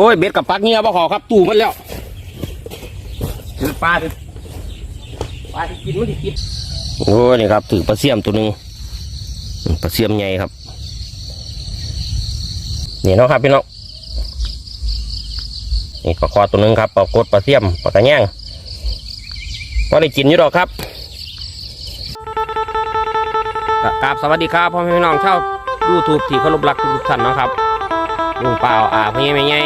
อ้ยเบ็ดกับปักเงียบ่ขอครับ ตู้มันแล้วถือปลาถือปลาที่กินมันที่กินโอ้ยนี่ครับถือปลาเสียมตัวหนึ่งปลาเสียมใหญ่ครับนี่เนาะครับพี่น้องนี่ปลาคอตัวหนึ่งครับปลากดปลาเสียมปลากระแยงก็ได้กินอยู่ดอกครับกราบสวัสดีครับพ่อแม่พี่น้องชาวยูทูบที่เคารพรักทุกท่านเนาะครับลุงเปล่าอ่าพี่ไม่ไง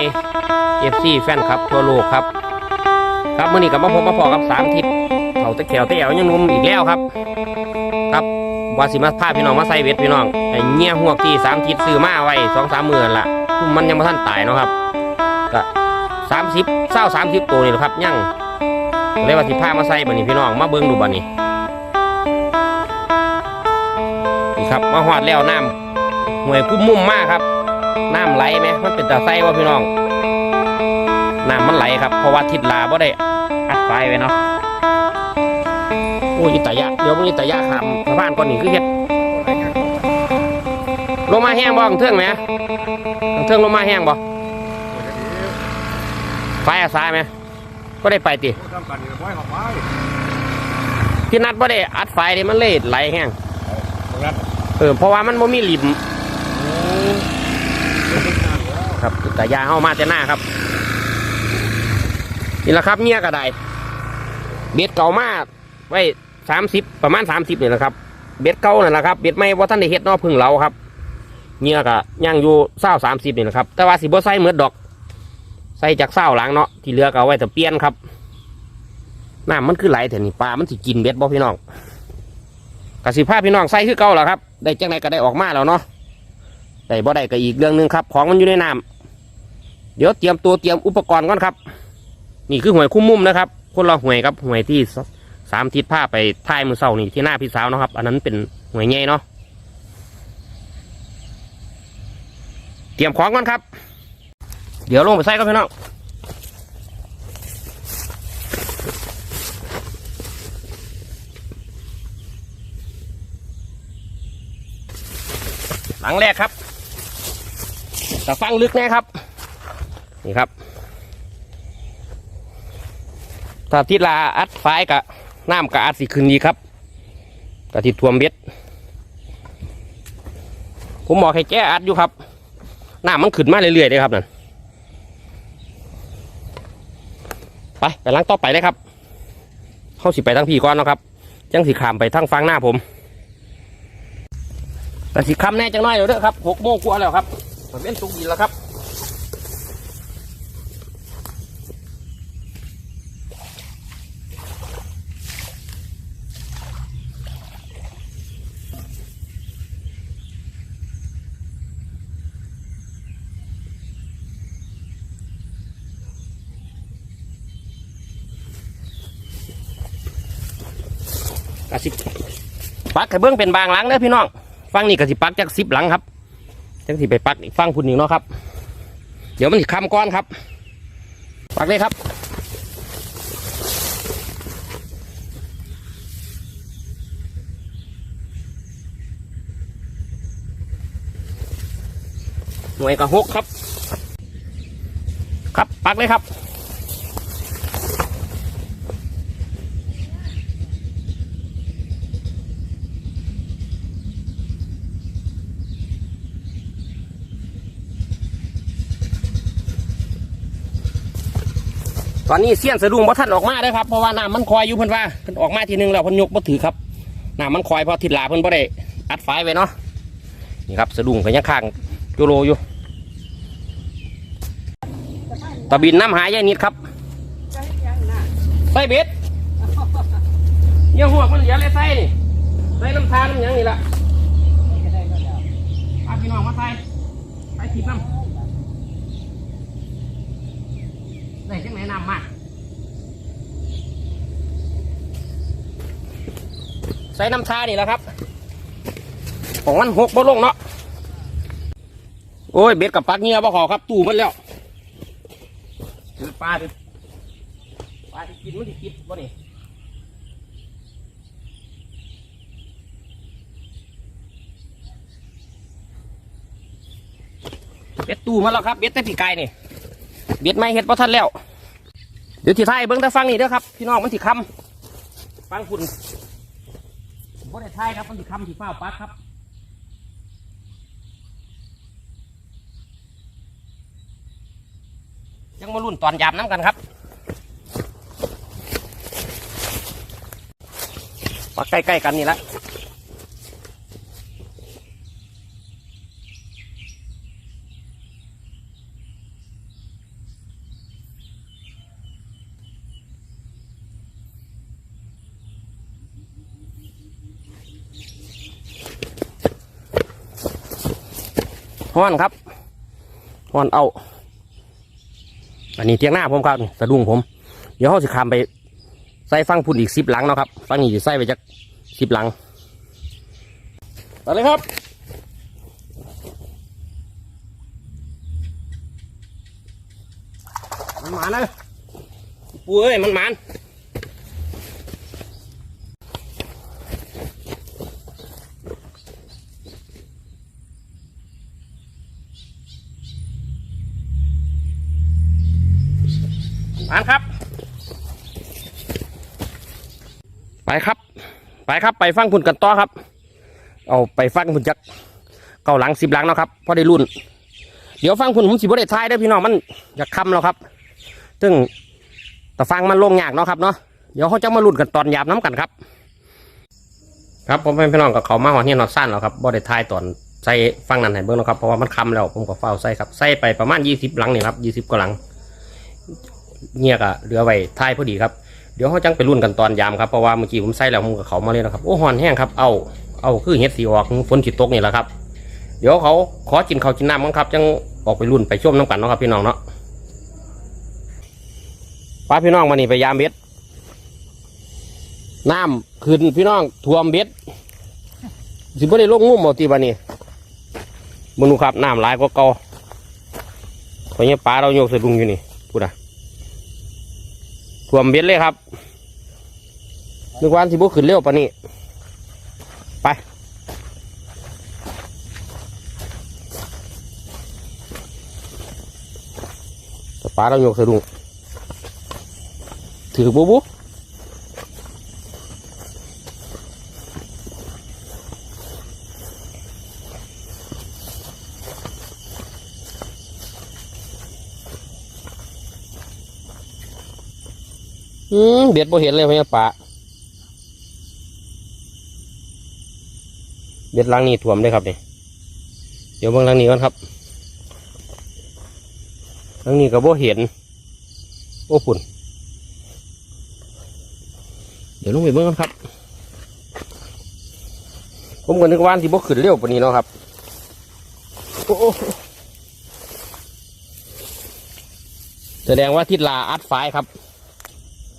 เอฟซีแฟนครับทั่วโลกครับ ครับมื่อนี้กับมาพบมาพอกับสามทิศเขาตะแขวตะแอวยังหนุ่มอีกแล้วครับ ครับวาสิมาพาพี่น้องมาใส่เวทพี่น้องไอ้เงี้ยหัวกที่สามทิศซื้อมาไว้สองสามหมื่นละทุ่มมันยังไม่ทันตายเนาะครับก็สามสิบเศร้าสามสิบตัวนี่แหละครับยังเลยว่าสิพามาใส่บันนี้พี่น้องมาเบิ้งดูบันนี้นี่ครับมาหอดแล้วน้ำห่วยคุ้มมุ่มมากครับน้ำไหลไหมมันเป็นตาไส้ว่าพี่น้อง น้ำมันไหลครับ เพราะว่าทิศลาบ่ได้อัดไฟไว้เนาะโอ้ยตายะเดี๋ยวมึงอีตายะขามสะพานก่อนนี่คือเฮ็ดลงมาแห้งบ่ของเทื่องไหมของเทื่องลงมาแห้งบ่ไฟอาสาไหมก็ได้ไปติทำกันนี่บ่ให้เขาไปพี่นัดบ่ได้อัดไฟเลยมันเลยไหลแห้งเออเพราะว่ามันบ่มีริมครับกะยาเข้ามาแต่หน้าครับ นี่แหละครับเนี่ยกระไดเบ็ดเก่ามากไว้สามสิบประมาณสามสิบนี่แหละครับ เบ็ดเก่านั่นแหละครับเบ็ดไม่ว่าท่านได้เฮ็ดนอกพึ่งเราครับเนี่ยกะย่างอยู่เศร้าสามสิบนี่แหละครับ แต่ว่าสิบ่ใส่เหมือนดอก ใส่จากเศร้าหลังเนาะที่เหลือก็เอาไว้แต่เปลี่ยนครับน้ำมันคือไหลแต่นี่ปลามันสิกินเบ็ดบ่พี่น้องกสิภาพี่น้องใส่คือเก่าแล้วครับ ได้จังไรก็ได้ออกมาแล้วเนาะแต่บ่ได้ก็อีกเรื่องหนึ่งครับ ของมันอยู่ในน้ำเดี๋ยวเตรียมตัวเตรียมอุปกรณ์ก่อนครับ นี่คือหวยคุ้มมุมนะครับ คนละหวยครับหวยที่สามทิศผ้าไปท้ายมือเสานี่ที่หน้าพี่สาวนะครับ อันนั้นเป็นหวยใหญ่เนาะเตรียมของก่อนครับ เดี๋ยวลงไปใส่ครับพี่น้องหลังแรกครับแต่ฟังลึกแน่ครับ นี่ครับ ถ้าทิศลาอัดไฟกับน้ำกับอัดสิขึ้นดีครับกะทิท่วมเบ็ด ผมบอกให้แก้อัดอยู่ครับน้ำมันขึ้นมาเรื่อยๆเลยครับนั่นไปไปล้างต่อไปเลยครับเข้าสิไปทั้งพี่ก่อนนะครับจังสิขามไปทั้งฟังหน้าผมแต่สิคำแน่จังน้อยเดี๋ยวเด้อครับหกโมงกว่าแล้วครับผมเป็นสุกยินแล้วครับ กสิปักให้เบื้องเป็นบางหลังเด้อพี่น้องฟังนี่กสิปักจากสิบหลังครับจังสิไปปักอีกฟังพุ่นหนึ่งเนาะครับ เดี๋ยวมันสิคำก้อนครับ ปักเลยครับหน่วยกระหกครับ ครับปักเลยครับ อนนี้เสี้ยนสะดุ้งเพระท่านออกมาได้ครับเพราะว่าน้ำมันคอยอยู่เพิ่นว่าเพิ่นออกมาทีนึงแล้วเพิ่นยกบ่ถือครับน้ำมันคอยพราะทิศลาเพิ่นบ่ได้อัดไฟไว้เนาะนี่ครับสะดุ้งก็ยังข้างโยโลอยู่ตะบินน้ำหายยายนิดครับใส่เบ็ดเยี่ยหัวมันเหลือเลยใส่นี่ใส่น้ำทาน้ำยังนี่ละพาพี่น้องมาใส่ไปทิศน้ำ ได้จังไหนนำมาใส่น้ำชานี่แหละครับ ของมันหกบ่ลงเนาะ โอ้ย เบ็ดกับปักเงียบ่ขอครับ ตู้มันแล้วถือปลาถือปลาที่กินมันที่กินบ่นี่เบ็ดตู้มาแล้วครับ เบ็ดแต่ปีไก่นี่ เบ็ดไม่เฮ็ดเพราะท่านแล้ว เดี๋ยวที่ท้ายเบิ้งต่ฟังนี่เด้อครับ พี่น้องมันสิคำฟังคุณบ่ได้ไทยครับมันสิคำสิฟ้าปักครับยังมาลุ่นตอนยามน้ำกันครับปักใกล้ๆกันนี่แหละ ห้อนครับห้อนเอา อันนี้เทียงหน้าผมครับสะดุ้งผม เดี๋ยวเขาสิขามไปใส่ฟังพุ่นอีกสิบหลังเนาะครับฟังนี้จะใส่ไปจากสิบหลังไปเลยครับมันหมานะปูเอ้ยมันหมานานครับ ไปครับ ไปครับ ไปฟังพุ่นกันต่อครับ เอาไปฟังพุ่นจากเก้าหลังสิบหลังเนาะครับพอได้รุ่น เดี๋ยวฟังพุ่นผมสิบ่ได้ทายได้อพี่น้องมันอยากคำแล้วครับ ซึ่งแต่ฟังมันลงยากเนาะครับเนาะเดี๋ยวเขาจะมาลุ้นกันตอนยามน้ำกันครับ ครับผมเป็นพี่น้องกับเขามาหอนเฮียนอนสั้นแล้วครับบ่ได้ทายตอนใส่ฟังนั้นให้เบิ่งเนาะครับเพราะว่ามันคำแล้วผมก็เฝ้าใส่ครับใส่ไปประมาณยี่สิบหลังนี่ครับยี่สิบกว่าหลัง เงียกะเหลือไว้ทายพอดีครับเดี๋ยวเขาจังไปรุ่นกันตอนยามครับเพราะว่าเมื่อกี้ผมใส่แล้วผมกับเขามาเลยนะครับโอ้หอนแห้งครับเอาเอาคือเห็ดสีออกฝนจิตตกนี่แหละครับ เดี๋ยวเขาขอกินเขาวกินน้ำมั้งครับจังออกไปรุ่นไปช่วมน้ำกันเนาะครับพี่น้องเนาะป้าพี่น้องมานี่ไปยามเบ็ดน้ำขึ้นพี่น้องท่วมเบ็ดสิบ่ได้ลงงุ่มเอาตีบานี่มึงดูครับน้ำหลายกว่าเก่าเพราะเนี้ยปลาเราโยกสะดุ้งอยู่นี่พูดอะ ท่วมเบ็ดเลยครับนึกว่านี่บ่ขึ้นเร็วปะนนี้ไป ปลาเราโยกสะดุ้งถือบุบู อืมเบียดบ่เห็นเลยพี่ปลาเบียดหลังนี้ถ่วมเลยครับนี่เดี๋ยวเบิ่งหลังนี้ก่อนครับหลังนี้ก็บ่เห็น โอ้ปุ่นเดี๋ยวลงไปเบิ่งกันครับ ผมก็นึกว่าที่บ่ขึ้นเร็วปานนี้เนาะครับโอ้แสดงว่าทิศลาอัดไฟครับ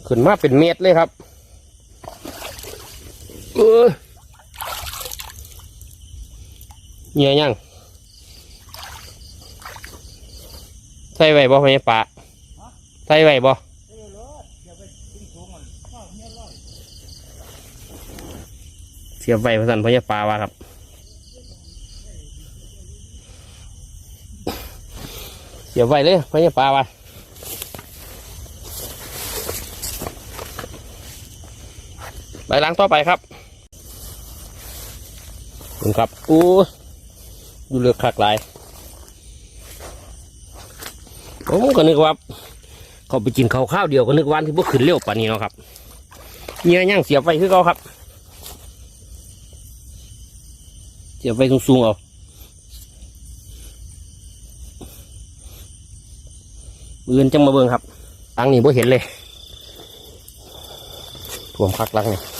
ขึ้นมาเป็นเมตรเลยครับ เออเงี้ยยังใส่ไว้บ่พ่อใหญ่ปะใส่ไว้บ่เสียบไว้พระสันพญ่ปลาว่าครับเสียบไว้เลยพญ่ปลาว่า ใบล้างต่อไปครับคุณครับอู้ดูเลือกคักหลายผมก็นึกว่า เขาไปกินข้าวข้าวเดียวก็นึกว่าที่พวกขึ้นเร็วป่านนี้เนาะครับเงี้ยย่างเสียบไฟคือเขาครับ เสียบไฟสูงๆเอาเอื่นจังมาเบิ่งครับตังนี้บ่เห็นเลยท่วมคักลังนี่ไ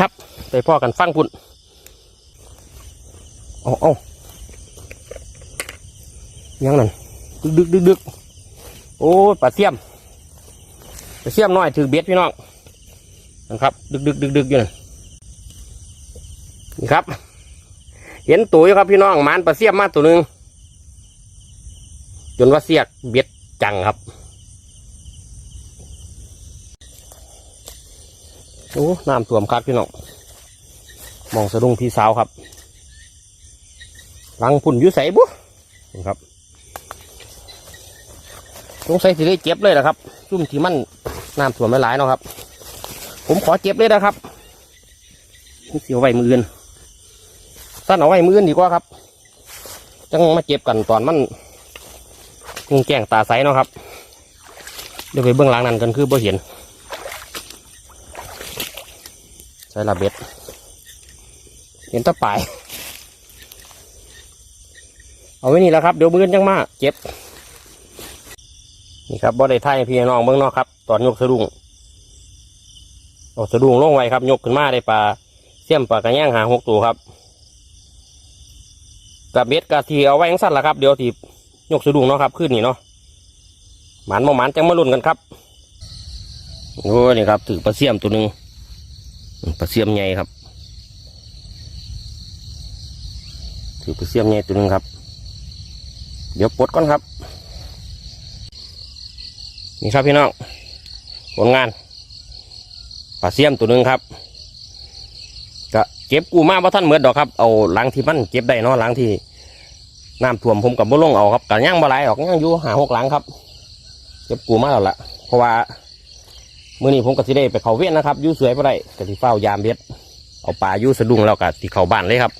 ครับ ไปพ่อกันฟังพุ่นเอาเอายังนั่นดึกดึกดึกดึกโอ้ปลาเสียมปลาเสียมน้อยถือเบ็ดพี่น้องนะครับ ดึกดึกดึกดึกอยู่นั่นนี่ครับ เห็นตัวอยู่ครับพี่น้องมานปลาเสียมมาตัวหนึ่งจนว่าเสียกเบ็ดจังครับ อ้น้ำท่วมคักพี่น้องมองสะดุ้งพี่สาวครับหลังพุ่นอยุ่ใสบุครับสงสัยสิได้เจ็บเลยนะครับซุ่มที่มันน้ำท่วมหลายๆเนาะครับ ผมขอเจ็บเลยนะครับเสียวไว้มืออื่นสั้นเอาไว้มืออื่นดีกว่าครับจังมาเจ็บกันตอนมันงงแจ้งตาใสเนาะครับเดี๋ยวไปเบื้องหลังนั้นกันคือบ่เห็น ใส่ละเบ็ดเห็นตะปลายเอาไว้นี่แหละครับ เดี๋ยวมือนจังมากเจ็บ นี่ครับบ่ได้ท่ายพี่น้องเบื้องนอกครับ ตอนยกสะดุ้งเอาสะดุ้งลงไว้ครับ ยกขึ้นมาได้ปลาเสี่ยมปลากระแยงหาหกตัวครับกับเบ็ดกะทีเอาไว้ยังสั้นละครับ เดี๋ยวทียกสะดุ้งเนาะครับ ขึ้นนี่เนาะหมันบ่หมันจังมาลุ้นกันครับโอ้นี่ครับถือปลาเสี่ยมตัวหนึ่ง ปลาเสียมใหญ่ครับถือปลาเสียมใหญ่ตัวหนึ่งครับ เดี๋ยวปลดก่อนครับ นี่ครับพี่น้องผลงานปลาเสียมตัวหนึ่งครับก็เก็บกูมาว่าท่านเหมือนดอกครับเอาหลังที่มันเก็บได้เนาะหลังที่น้ำท่วมผมกับบ่ลงเอาครับกันย่างบ่ไหลออกย่างอยู่หาหกหลังครับ เก็บกูมาแล้วล่ะเพราะว่า มื้อนี้ผมก็สิได้ไปเขาเวียนนะครับยู่สวยบ่ได้ก็สิเฝ้ายามเบ็ดเอาปลาอยู่สะดุ้งแล้วก็ที่เขาบ้านเลยครับ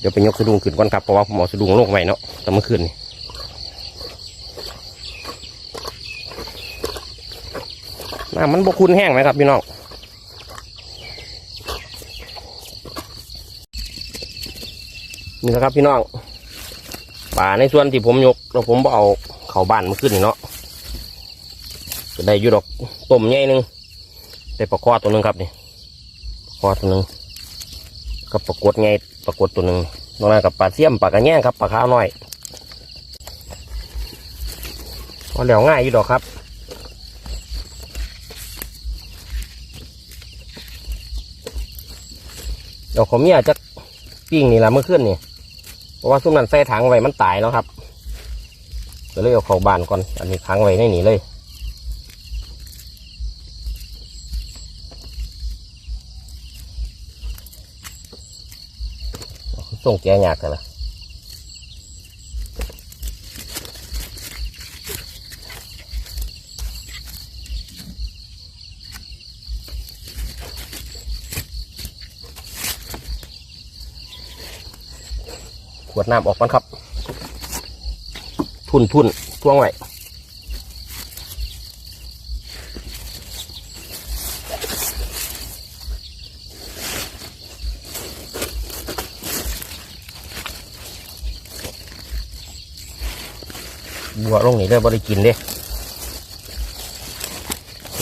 เดี๋ยวไปยกสะดุ้งขึ้นก่อนครับเพราะว่าผมเอาสะดุ้งลงไว้เนาะแต่เมื่อคืนนี่น้ำมันบกคุณแห้งไหมครับพี่น้องนี่นะครับพี่น้องป่าในส่วนที่ผมยกแล้วผมเอาเข่าบ้านมาขึ้นนี่เนาะ ได้อยู่ดอกต้มใหญ่หนึ่งได้ปลาคอตัวหนึ่งครับนี่ปลาคอตัวหนึ่งกับปลากดใหญ่ปลากดตัวหนึ่งนอกนั้นกับปลาเสี่ยมปลากระแยงครับปลาขาวน้อยพอแล้วง่ายอยู่ดอกครับดี๋ยวผมเนี่ยจะปิ้งนี่แหละเมื่อคืนนี่เพราะว่าซุ้มนั้นใส่ถังไว้มันตายแล้วครับก็เลยเอาเข้าบ้านก่อน อันนี้ขังไว้ในนี่เลย ส่งแกยากกันละขวดน้ำออกก่อนครับพุ่นพุ่นท่วงไว้ บัวลงนี่ได้บริกินเด้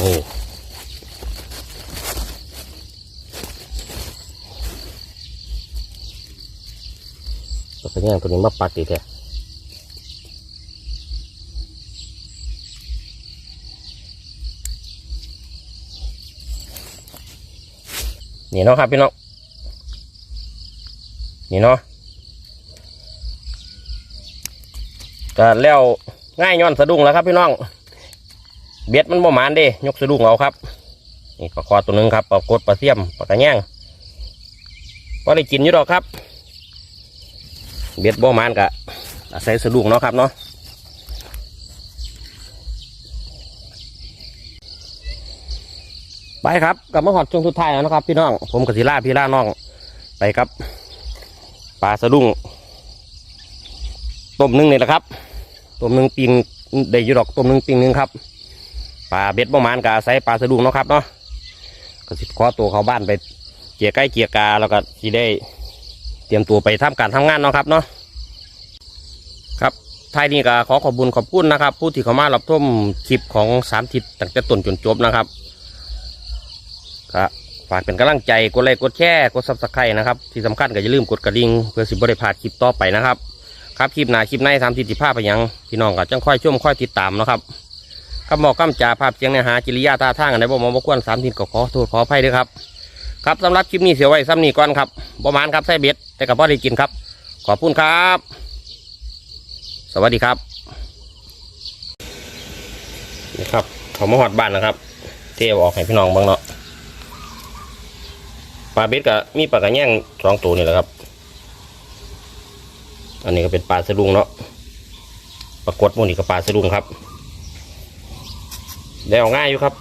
นี่ตัวเป็นยังตัวนี้มาปักดีแท้นี่เนาะครับพี่น้องนี่เนาะ ก็แล้วง่ายย้อนสะดุ้งแล้วครับ พี่น้อง เบ็ดมันบ่หมานเด้ยกสะดุ้งเอาครับ นี่ปลาคอตัวนึงครับปลากดปลาเสียมปลากระแยงก็ได้กินอยู่ดอกครับ เบ็ดบ่หมานกะอาศัยสะดุ้งเนาะครับเนาะไปครับกลับมาหอดช่วงสุดท้ายแล้วนะครับ พี่น้อง ผมกับศิล่าพี่ล่าน้อง ไปครับปลาสะดุ้ง ต้มหนึ่งนี่แหละครับต้มหนึ่งปิงได้ยู่ดอกต้มหนึ่งปิงหนึ่งครับปลาเบ็ดประมาณกอาศัยปลาสะดุ้งเนาะครับเนาะก็สิขอตัวเขาบ้านไปเกี่ยใกล้เกี่ยกาแล้วก็สิได้เตรียมตัวไปทำการทำงานเนาะครับเนาะครับท้ายนี้ก็ขอขอบคุญขอบคุณนะครับ ผู้ที่เข้ามารับชมคลิปของสามทิศตั้งแต่ต้นจนจบนะครับก็ฝากเป็นกำลังใจกดไลค์กดแชร์กดซับสไครต์นะครับ ที่สำคัญก็อย่าลืมกดกระดิ่งเพื่อสิบริพลาดคลิปต่อไปนะครับ ครับคลิปหน้าคลิปในทำทิศภาพไปยังพี่น้องก็จังค่อยช่วมค่อยติดตามนะครับคำบอกคำจาภาพเสียงเนื้อหาจิริยาท่าทางอันใดบ่มองบ่ควรสามทิศก็ขอโทษขออภัยด้วยครับครับสำหรับคลิปนี้เสียไว้ซ้ำนี้ก่อนครับประมาณครับใส่เบ็ดแต่กับพ่อได้กินครับ ขอบคุณครับ สวัสดีครับนี่ครับเขามาหอดบ้านนะครับ เทวออกให้พี่น้องบ้างเนาะปลาเบ็ดกับมีปลากระแยงสองตัวนี่แหละครับ อันนี้ก็เป็นปลาสะดุงเนาะปรากฏมูนี่ก็ปลาสะดุงครับได้เอาง่ายอยู่ครับ